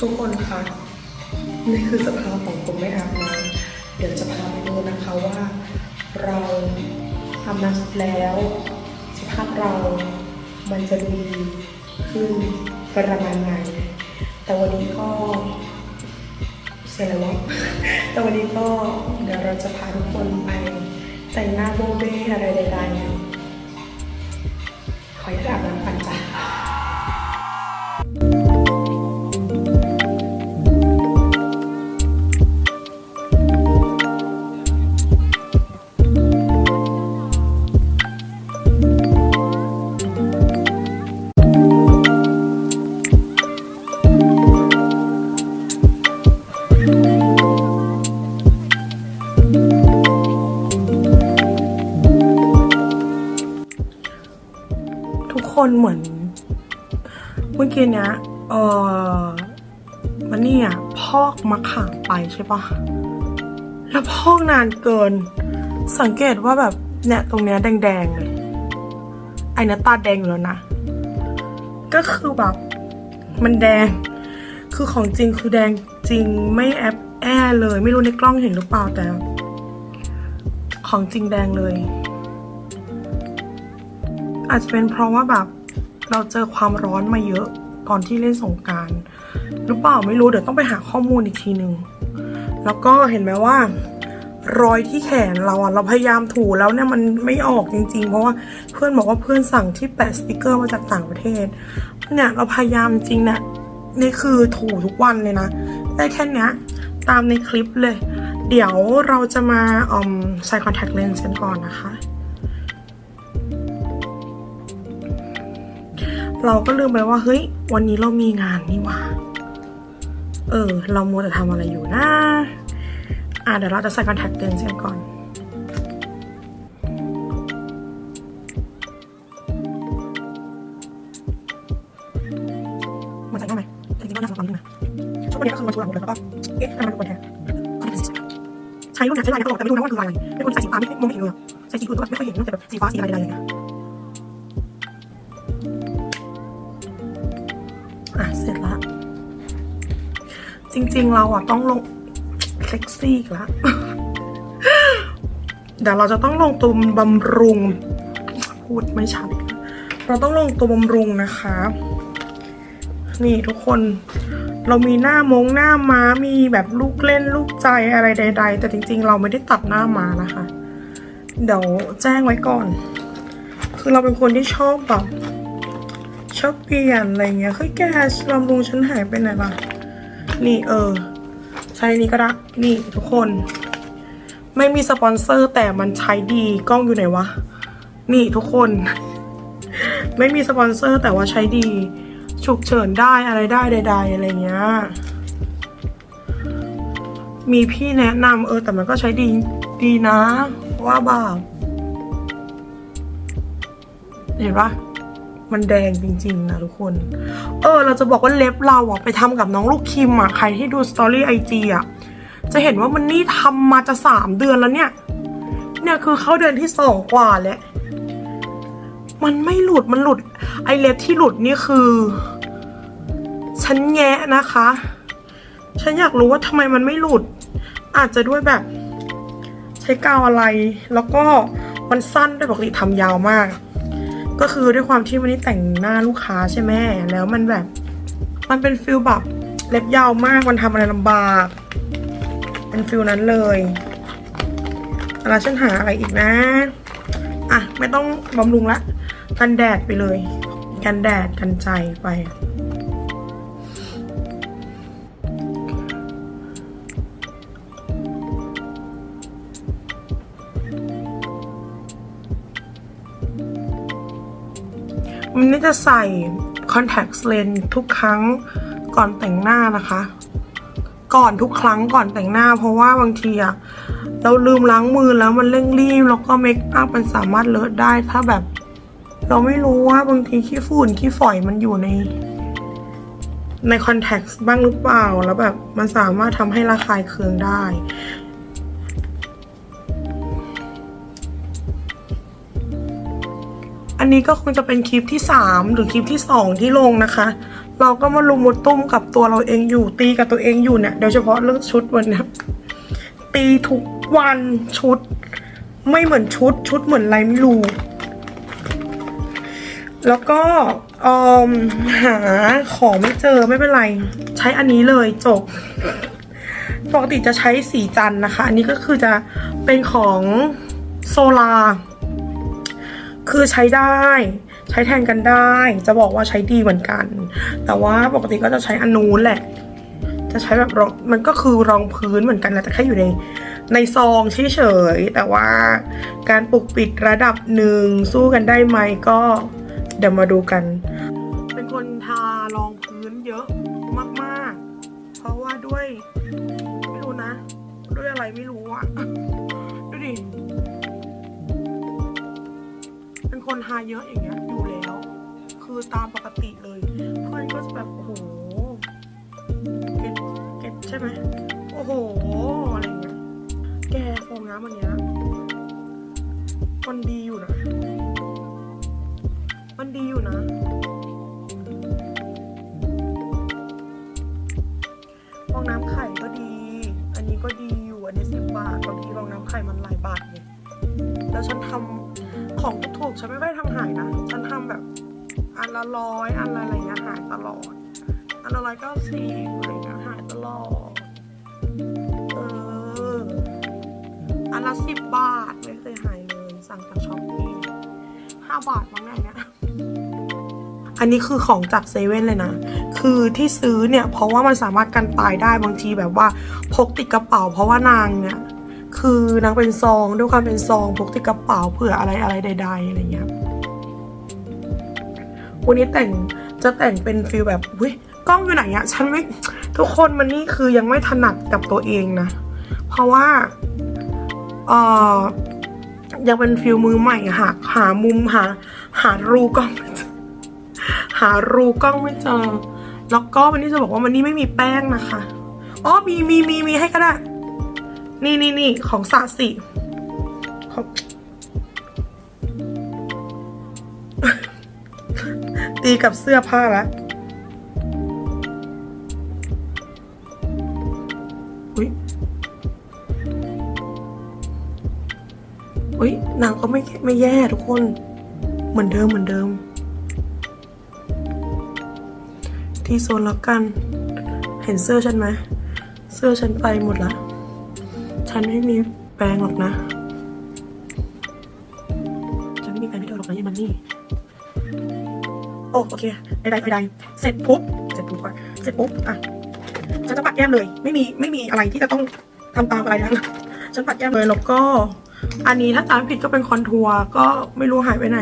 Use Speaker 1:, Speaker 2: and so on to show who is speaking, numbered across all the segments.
Speaker 1: ทุกคนคะนี่คือสภาพของคนไม่อาบน้ำเดี๋ยวจะพาไปดูนะคะว่า เราอาบน้ำเสร็จแล้ว สภาพเรามันจะดีขึ้นประมาณไหนแต่วันนี้ก็เสร็จแล้วะแต่วันนี้ก็เดี๋ยวเราจะพาทุกคนไปแต่งหน้าโบเบ้อะไรใดๆขออนุญาตอาบน้ำ กี้เนี้ยเออมันนี่อะพอกมะขามไปใช่ปะแล้วพอกนานเกิน สังเกตว่าแบบเนี่ยตรงเนี้ยแดงๆเลยไอ้นี้ยตาแดงอยู่แล้วนะ ก็คือแบบมันแดง คือของจริงคือแดงจริงไม่แอบแอเลย ไม่รู้ในกล้องเห็นหรือเปล่าแต่ ของจริงแดงเลย อาจจะเป็นเพราะว่าแบบเราเจอความร้อนมาเยอะ ตอนที่เล่นสงการหรือเปล่าไม่รู้เดี๋ยวต้องไปหาข้อมูลอีกทีหนึ่งแล้วก็เห็นไหมว่ารอยที่แขนเราอะเราพยายามถูแล้วเนี่ยมันไม่ออกจริง ๆ เพราะว่าเพื่อนบอกว่าเพื่อนสั่งที่แปะสติกเกอร์มาจากต่างประเทศเนี่ยเราพยายามจริงเนี่ยนี่คือถูทุกวันเลยนะได้แค่เนี้ยตามในคลิปเลย เดี๋ยวเราจะมาอมใส่คอนแทคเลนส์กันก่อนนะคะ เราก็ลืมไปว่าเฮ้ย วันนี้เรามีงานนี่ว่า เออ เรามัวแต่ทำอะไรอยู่นะ อะเดี๋ยวเราจะใส่คอนแทคเลนส์กันก่อนมาใส่เข้าไหมจริงๆก็น่าจะความขึ้นนะช่วงวันนี้ก็คือวันทุลังหมดเลยแล้วก็เอ๊ะทำไมมันเป็นแทนใช้รุ่นไหนใช้ลายไหนก็บอกแต่ไม่รู้นะว่าคือลายอะไรเป็นคนใส่สีฟ้าไม่มองไม่เห็นเลยอะใส่สีอื่นก็ไม่ค่อยเห็นแต่แบบสีฟ้าสีอะไรใดๆอย่างเงี้ย ร็จละ จริง ๆ เราอะต้องลงเซ็กซี่อีกแล้วเดี๋ยวเราจะต้องลงตัวบำรุง พูดไม่ชัด เราต้องลงตัวบำรุงนะคะ นี่ทุกคน เรามีหน้ามงหน้าม้ามีแบบลูกเล่นลูกใจอะไรใด ๆ แต่จริง ๆ เราไม่ได้ตัดหน้าม้านะคะ เดี๋ยวแจ้งไว้ก่อน คือเราเป็นคนที่ชอบแบบ อบเปลี่ยนอะไรเงี้ยเฮ้ยแกบำรุงฉันหายไปไหนล่ะ นี่เออ ใช้นี้ก็ได้นี่ทุกคน ไม่มีสปอนเซอร์แต่มันใช้ดีกล้องอยู่ไหนวะ นี่ทุกคน ไม่มีสปอนเซอร์แต่ว่าใช้ดี ฉุกเฉินได้อะไรได้ใด ๆ อะไรเงี้ยมีพี่แนะนำเออแต่มันก็ใช้ดีดีนะ ว่าแบบเห็นปะ มันแดงจริงๆนะทุกคน เออ เราจะบอกว่าเล็บเราอะไปทำกับน้องลูกคิมอะใครที่ดูสตอรี่ไอจีอะจะเห็นว่ามันนี่ทำมาจะสามเดือนแล้วเนี่ย เนี่ยคือเข้าเดือนที่สองกว่าแล้ว มันไม่หลุดมันหลุด ไอเล็บที่หลุดนี่คือ ฉันแงะนะคะ ฉันอยากรู้ว่าทำไมมันไม่หลุด อาจจะด้วยแบบ ใช้กาวอะไร แล้วก็มันสั้นด้วยปกติทำยาวมาก ก็คือด้วยความที่วันนี้แต่งหน้าลูกค้าใช่ไหมแล้วมันแบบ มันเป็นฟิลแบบเล็บยาวมากมันทำอะไรลำบาก เป็นฟิลนั้นเลยแล้วฉันหาอะไรอีกนะ อะ ไม่ต้องบำรุงละ กันแดดไปเลย กันแดดกันใจไป มันนี่จะใส่ contact lens ทุกครั้งก่อนแต่งหน้านะคะ ก่อนทุกครั้งก่อนแต่งหน้า เพราะว่าบางทีอะเราลืมล้างมือแล้วมันเร่งรีบแล้วก็เมคอัพมันสามารถเลอะได้ถ้าแบบ เราไม่รู้ว่าบางทีขี้ฝุ่นขี้ฝอยมันอยู่ใน ในคอนแทคบ้างหรือเปล่าแล้วแบบมันสามารถทำให้ระคายเคืองได้ อันนี้ก็คงจะเป็นคลิปที่ 3 หรือคลิปที่ 2 ที่ลงนะคะ เราก็มาลุมมาตุ้มกับตัวเราเองอยู่ตีกับตัวเองอยู่เนี่ยโดยเฉพาะเรื่องชุดวันนี้ตีทุกวันชุด ไม่เหมือนชุดชุดเหมือนอะไรไม่รู้แล้วก็อหาของไม่เจอไม่เป็นไร ใช้อันนี้เลยจบปกติจะใช้สีจันนะคะ อันนี้ก็คือจะเป็นของโซลา คือใช้ได้ ใช้แทนกันได้ จะบอกว่าใช้ดีเหมือนกัน แต่ว่าปกติก็จะใช้อันนู้นแหละ จะใช้แบบรองมันก็คือรองพื้นเหมือนกันแหละแต่แค่อยู่ในในซองเฉยๆแต่ว่าการปกปิดระดับหนึ่งสู้กันได้ไหมก็เดี๋ยวมาดูกัน เป็นคนทารองพื้นเยอะมากๆ เพราะว่าด้วย ไม่รู้นะ ด้วยอะไรไม่รู้อะ คนทาเยอะอย่างเงี้ยอยู่แล้ว คือตามปกติเลย เพื่อนก็จะแบบโอ้โหเก็ตเก็ตใช่ไหมโอ้โหอะไรเงี้ยแกฟองน้ำอันเนี้ยมันดีอยู่นะ มันดีอยู่นะฟองน้ำไข่ก็ดี อันนี้ก็ดีอยู่ อันนี้สิบบาทบางทีฟองน้ำไข่มันหลายบาทเนี่ยแล้วฉันทำ ของถูกๆฉันไม่ได้ทำหายนะ ฉันทำแบบอันละร้อยอันละอะไรเงี้ยหายตลอด อันละร้อยเก้าสิบอะไรเงี้ยหายตลอด เออ อันละสิบบาทไม่เคยหายเลยสั่งจากช้อปปี้ห้าบาทมั้งเนี่ย อันนี้คือของจากเซเว่นเลยนะ คือที่ซื้อเนี่ย เพราะว่ามันสามารถกันตายได้บางทีแบบว่าพกติดกระเป๋า เพราะว่านางเนี่ย คือนางเป็นซองด้วยความเป็นซองพกติดกระเป๋าเผื่ออะไรอะไรใด ๆอะไรเงี้ยวันนี้แต่งจะแต่งเป็นฟิลแบบเฮ้ยกล้องอยู่ไหนอะฉันไม่ทุกคนมันนี่คือยังไม่ถนัดกับตัวเองนะ เพราะว่าเออยังเป็นฟิลมือใหม่หาหามุมหา หารูกล้องหารูกล้องไม่เจอ แล้วก็วันนี้จะบอกว่าวันนี้ไม่มีแป้งนะคะอ๋อมีมีมีมีให้ก็ได้ นี่นี่นี่ของสาสิของตีกับเสื้อผ้าล้วอุ้ยอุ้ยนางก็ไม่ไม่แย่ทุกคน เหมือนเดิมเหมือนเดิม ที่โซนแล้วกัน เห็นเสื้อฉันไหม เสื้อฉันไปหมดละ ฉันไม่มีแปรงหรอกนะ ฉันไม่มีแปรงให้เธอหรอกนะยายมันนี่ โอ้โอเคใดๆใดๆเสร็จปุ๊บ เสร็จปุ๊บก่อนเสร็จปุ๊บ อะ ฉันจะปัดแก้มเลย ไม่มีไม่มีอะไรที่จะต้องทำตามอะไรนะฉันปัดแก้มเลยแล้วก็ อันนี้ถ้าจำไม่ผิดก็เป็นคอนทัวร์ก็ไม่รู้หายไปไหน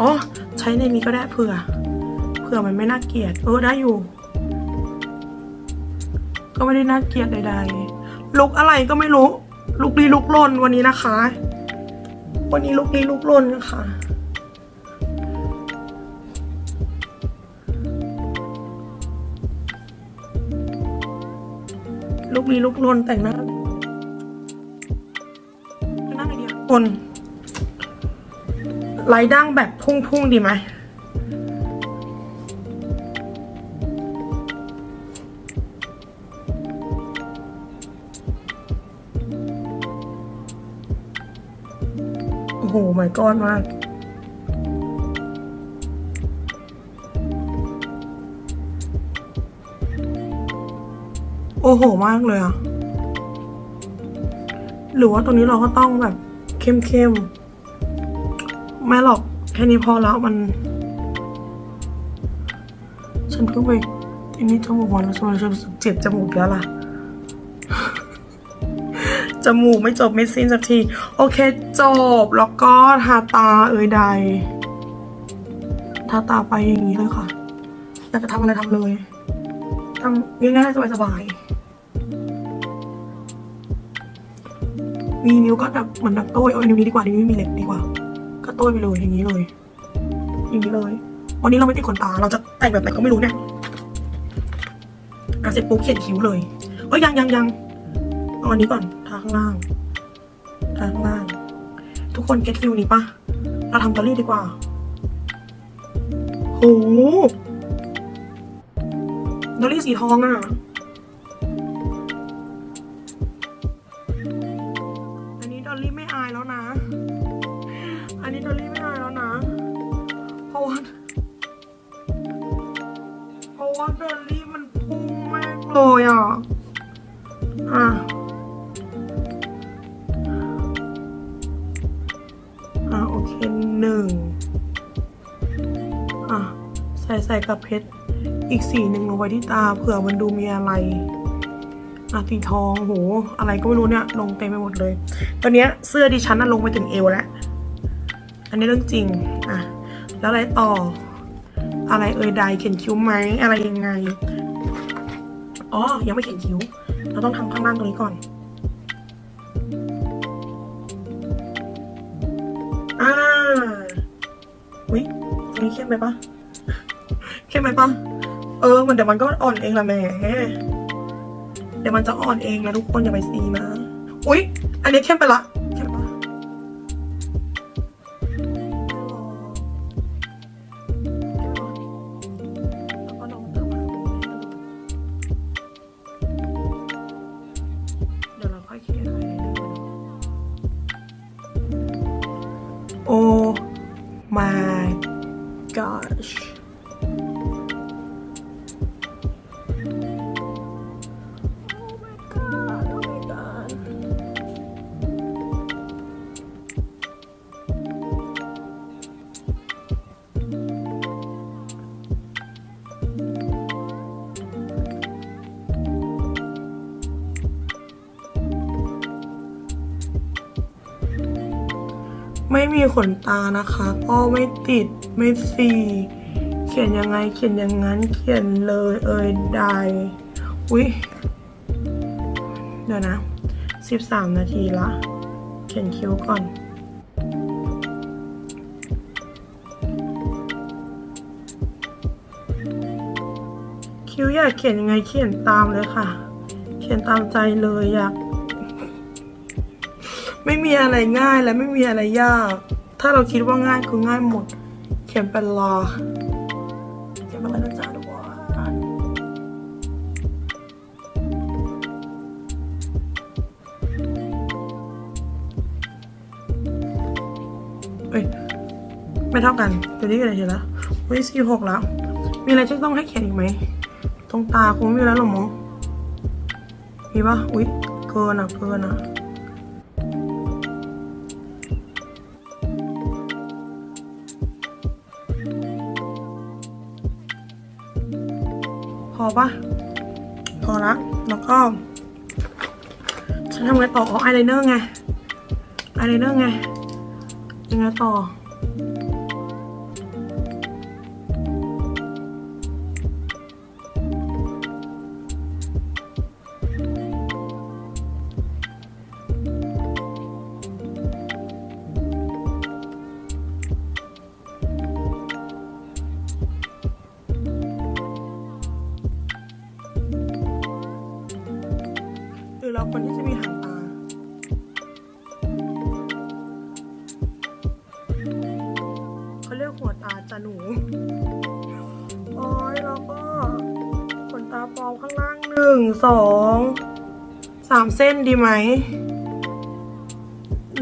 Speaker 1: อ๋อ ใช้ในนี้ก็ได้เผื่อ เผื่อมันไม่น่าเกลียด เออได้อยู่ ก็ไม่ได้น่าเกลียดใดๆ ลุกอะไรก็ไม่รู้ ลุกลี้ลุกล่นวันนี้นะคะ วันนี้ลุกลี้ลุกล่นนะคะลุกลี้ลุกลนแต่งหน้าหน้าไงดีคนไลท์ดั้งแบบพุ่งๆดีไหม ไม่ก้อนมาก โอ้โหมากเลยอะหรือว่าตรงนี้เราก็ต้องแบบเข้มๆ ไม่หรอก แค่นี้พอแล้วมัน ฉันเพิ่งไปที่นี่จมูกวันแล้วฉันรู้สึกเจ็บจมูกแล้วล่ะ จมูกไม่จบไม่สิ้นสักที โอเคจบแล้วก็ทาตาเอ่ยใด ทาตาไปอย่างนี้เลยค่ะอยากจะทำอะไรทำเลยทำง่ายๆสบายๆมีนิ้วก็แบบเหมือนดักโต้ยเอานิ้วนี้ดีกว่านิ้วนี้มีเหล็กดีกว่า ก็โต้ยไปเลยอย่างนี้เลย อย่างนี้เลย วันนี้เราไม่ติดขนตา เราจะแต่งแบบไหนก็ไม่รู้เนี่ยอะเสร็จปุ๊บเขียนคิ้วเลยเอ้ยยังยังยังเอาอันนี้ก่อน ทางล่างทาข้างล่าง ทุกคนเก็ตฟิลนี้ปะเราทำตอรี่ดีกว่าโหดอลลี่สีทองอะอันนี้ดอลลี่ไม่อายแล้วนะ อันนี้ดอลลี่ไม่อายแล้วนะ เพราะว่าเพราะว่าดอลลี่มันพุ่งมากเลยอะ ส่ใส่กับเพชร อีกสีหนึ่งลงไว้ที่ตาเผื่อมันดูมีอะไรอะสีทองโห อะไรก็ไม่รู้เนี่ย ลงเต็มไปหมดเลย ตอนเนี้ยเสื้อดิฉันน่ะลงไปถึงเอวแล้ว อันนี้เรื่องจริงอะแล้วอะไรต่อ อะไรเอ่ยใดเขียนคิ้วไหมอะไรยังไง อ๋อ ยังไม่เขียนคิ้ว เราต้องทำข้างล่างตรงนี้ก่อน อ่าอุ๊ยตรงนี้เข้มไปปะ ช่ไหมไปปะเออ มันเดี๋ยวมันก็อ่อนเองละแม่เดี๋ยวมันจะอ่อนเองนะทุกคนอย่าไปซีมา อุ๊ย อันนี้เข้มไปละ ไม่มีขนตานะคะ ก็ไม่ติดไม่สีเขียนยังไงเขียนอย่างนั้นเขียนเลยเอ่ยใดอุ้ยเดี๋ยวนะสิบสามนาทีละ เขียนคิ้วก่อน คิ้วอยากเขียนยังไงเขียนตามเลยค่ะ เขียนตามใจเลยอยาก ไม่มีอะไรง่ายและไม่มีอะไรยาก ถ้าเราคิดว่าง่ายคือง่ายหมด เขียนเป็นรอเขียนเป็นอะไรจ๊ะทุกคนเอ้ย ไม่เท่ากันเดี๋ยวนี้กันเลยทีละวิสี่หกแล้ว มีอะไรที่ต้องให้เขียนอีกไหม ตรงตาคงไม่มีแล้วหรอมั้งมีปะอุ๊ย เกินอะ เกินอะ ปะพอละ แล้วก็ ฉันทำไงต่ออ๋ออไลเนอร์ไง ไอไลเนอร์ไงยังไงต่อ อมข้างล่างหนึ่งสองสามเส้นดีไหม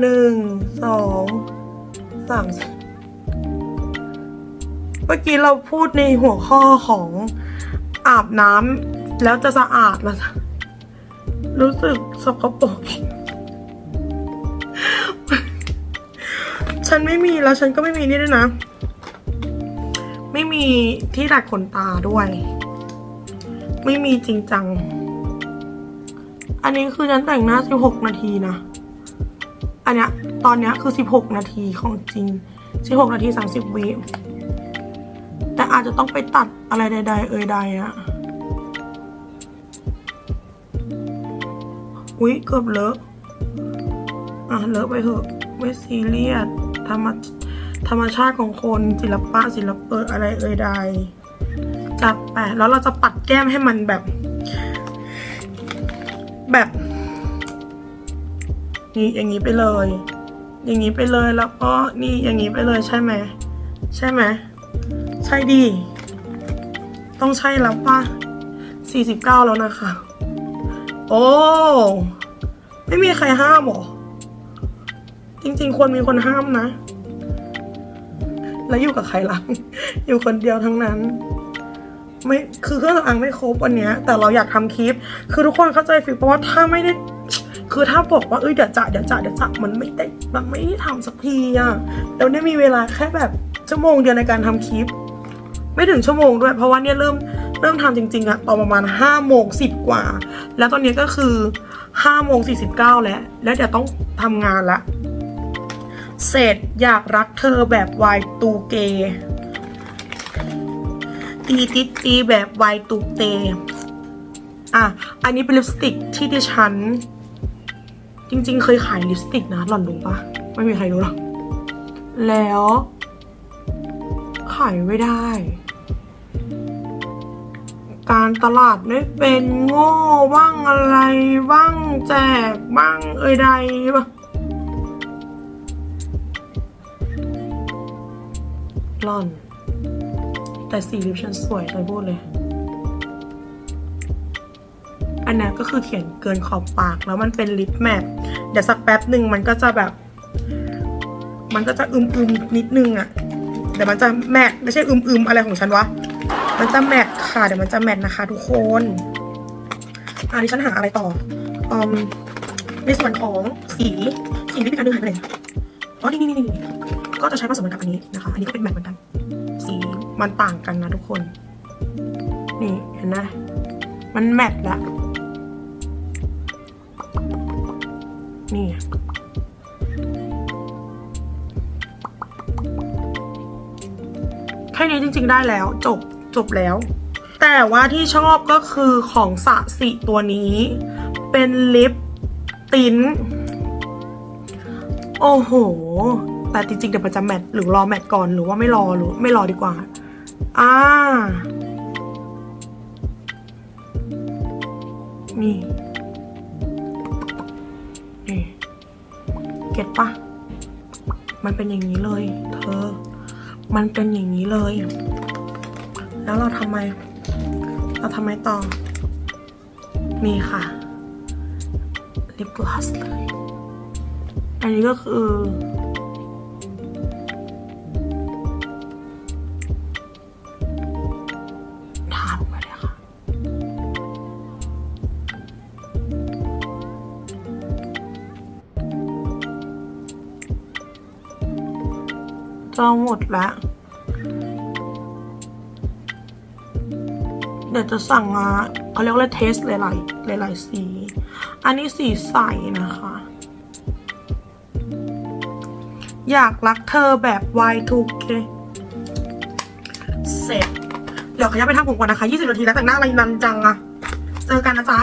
Speaker 1: หนึ่งสองสามเมื่อกี้เราพูดในหัวข้อของอาบน้ำแล้วจะสะอาดแล้วรู้สึกสกปรกฉันไม่มีแล้วฉันก็ไม่มีนี่ด้วยนะ ไม่มีที่ดัดขนตาด้วย ไม่มีจริงจัง อันนี้คือฉันแต่งหน้า 16 นาทีนะ อันเนี้ยตอนเนี้ยคือ 16 นาทีของจริง 16 นาที 30 วิแต่อาจจะต้องไปตัดอะไรใด ๆ เอ่ยใดอะอุ๊ยเกือบเลอะอะเลอะไปเถอะไม่ซีเรียสธรรมธรรมชาติของคนศิลปะศิลปะอะไรเอ่ยใด จับแปแล้วเราจะปัดแก้มให้มันแบบ แบบนี่อย่างนี้ไปเลย อย่างนี้ไปเลยแล้วก็นี่อย่างนี้ไปเลยใช่ไหมใช่ไหมใช่ดี ต้องใช่แล้วป่ะสี่สิบเก้าแล้วนะคะ โอ้ ไม่มีใครห้ามหรอ จริงๆ ควรมีคนห้ามนะ แล้วอยู่กับใครล่ะ อยู่คนเดียวทั้งนั้น ไม่คือเครื่องสำอางไม่ครบวันเนี้ย แต่เราอยากทำคลิป คือทุกคนเข้าใจฟิลเพราะว่าถ้าไม่ได้ คือถ้าบอกว่าเอ้ยเดี๋ยวจะเดี๋ยวจะเดี๋ยวจะมันไม่ได้มันไม่ได้ทำสักทีอะแล้วเนี่ยมีเวลาแค่แบบชั่วโมงเดียวในการทำคลิป ไม่ถึงชั่วโมงด้วย เพราะว่าเนี่ยเริ่มเริ่มทำจริงๆอะตอนประมาณห้าโมงสิบกว่า แล้วตอนนี้ก็คือห้าโมงสี่สิบเก้าแล้ว แล้วเดี๋ยวต้องทำงานละเสร็จอยากรักเธอแบบวายตูเก ตีติดตีแบบไวายตูเต อะ อันนี้เป็นลิปสติกที่ดิฉัน จริง ๆ เคยขายลิปสติกนะ หล่อนรู้ปะไม่มีใครรู้หรอก แล้ว ขายไม่ได้ การตลาดไม่เป็นโง่บ้างอะไร บ้างแจก บ้างเอ่ยใดบ้างหล่อน แต่สีลิปฉันสวยเลยพูดเลย อันนั้นก็คือเขียนเกินขอบปากแล้วมันเป็นลิปแมทเดี๋ยวสักแป๊บหนึ่งมันก็จะแบบ มันก็จะอึมๆนิดนึงอะเดี๋ยวมันจะแมทไม่ใช่อึมๆอะไรของฉันวะ มันจะแมทค่ะ เดี๋ยวมันจะแมทนะคะ ทุกคนอันนี้ฉันหาอะไรต่ออืมในส่วนของสีสีที่เป็นการเดินหายไปไหนอ๋อนี่นี่นี่ก็จะใช้ผสมกันกับอันนี้นะคะ อันนี้ก็เป็นแมทเหมือนกัน มันต่างกันนะทุกคน นี่เห็นไหมมันแมทละนี่แค่นี้จริง ๆ ได้แล้ว จบจบแล้ว แต่ว่าที่ชอบก็คือของสะสิตัวนี้ เป็นลิปติ้น โอ้โห แต่จริงๆเดี๋ยวมันจะแมทหรือรอแมทก่อนหรือว่าไม่รอหรือไม่รอดีกว่า อ่า นี่นี่เก็ตปะมันเป็นอย่างนี้เลย เธอ มันเป็นอย่างนี้เลย แล้วเราทำไม เราทำไมต่อ นี่ค่ะลิปกลอสเลย อันนี้ก็คือ จะหมดแล้วเดี๋ยวจะสั่งมาเขาเรียกว่าเทสหลายๆหลายๆสี อันนี้สีใสนะคะ อยากรักเธอแบบ Y2K เสร็จ เดี๋ยวขยับไปทำผมก่อนนะคะ 20 นาทีแล้วแต่งหน้าอะไรนันจังอะเจอกันนะจ๊ะ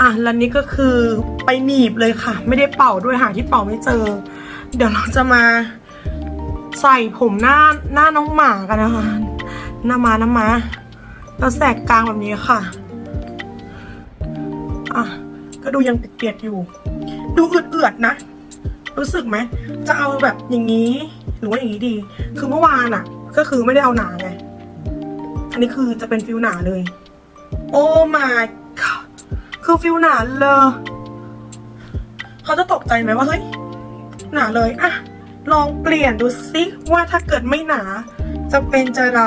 Speaker 1: อะแล้วนี้ก็คือไปหนีบเลยค่ะ ไม่ได้เป่าด้วยหาที่เป่าไม่เจอ เดี๋ยวเราจะมาใส่ผมหน้าหน้าน้องหมากันนะคะหน้ามาหน้ามาเราแสกกลางแบบนี้ค่ะอะก็ดูยังเปียกๆอยู่ ดูเอือดๆนะ รู้สึกไหม จะเอาแบบอย่างนี้หรือว่าอย่างนี้ดี คือเมื่อวานอะก็คือไม่ได้เอาหนาไง อันนี้คือจะเป็นฟิลหนาเลย โอ้ my god คือฟิลหนาเลย เขาจะตกใจไหมว่าเฮ้ย หนาเลยอะลองเปลี่ยนดูซิว่าถ้าเกิดไม่หนา จะเป็นจะไร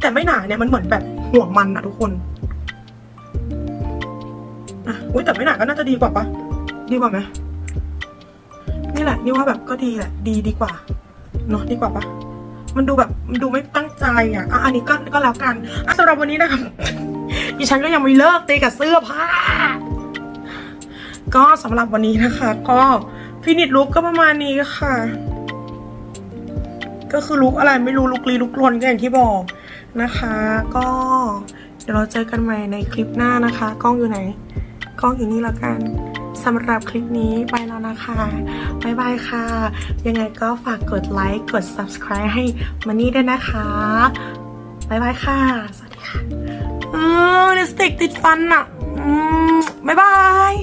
Speaker 1: แต่ไม่หนาเนี่ยมันเหมือนแบบห่วงมันอะทุกคนอะอุ้ยแต่ไม่หนาก็น่าจะดีกว่าปะดีกว่าไหมนี่แหละนี่ว่าแบบก็ดีแหละดีดีกว่าเนาะดีกว่าปะมันดูแบบมันดูไม่ตั้งใจอะอะอันนี้ก็ก็แล้วกันอะสำหรับวันนี้นะครับดิฉันก็ยังไม่เลิกตีกับเสื้อผ้าก็สำหรับวันนี้นะคะ ก็ ฟินิชลุกก็ประมาณนี้ค่ะ ก็คือลุกอะไรไม่รู้ลุกลีลุกลนก็อย่างที่บอกนะคะ ก็เดี๋ยวเราเจอกันใหม่ในคลิปหน้านะคะ กล้องอยู่ไหน กล้องอยู่นี่แล้วกันสำหรับคลิปนี้ไปแล้วนะคะ บ๊ายบายค่ะ ยังไงก็ฝากกดไลค์ กด subscribe ให้มันนี่ด้วยนะคะ บ๊ายบายค่ะ สวัสดีค่ะเออลิปสติกติดฟันอะอืมบ๊ายบาย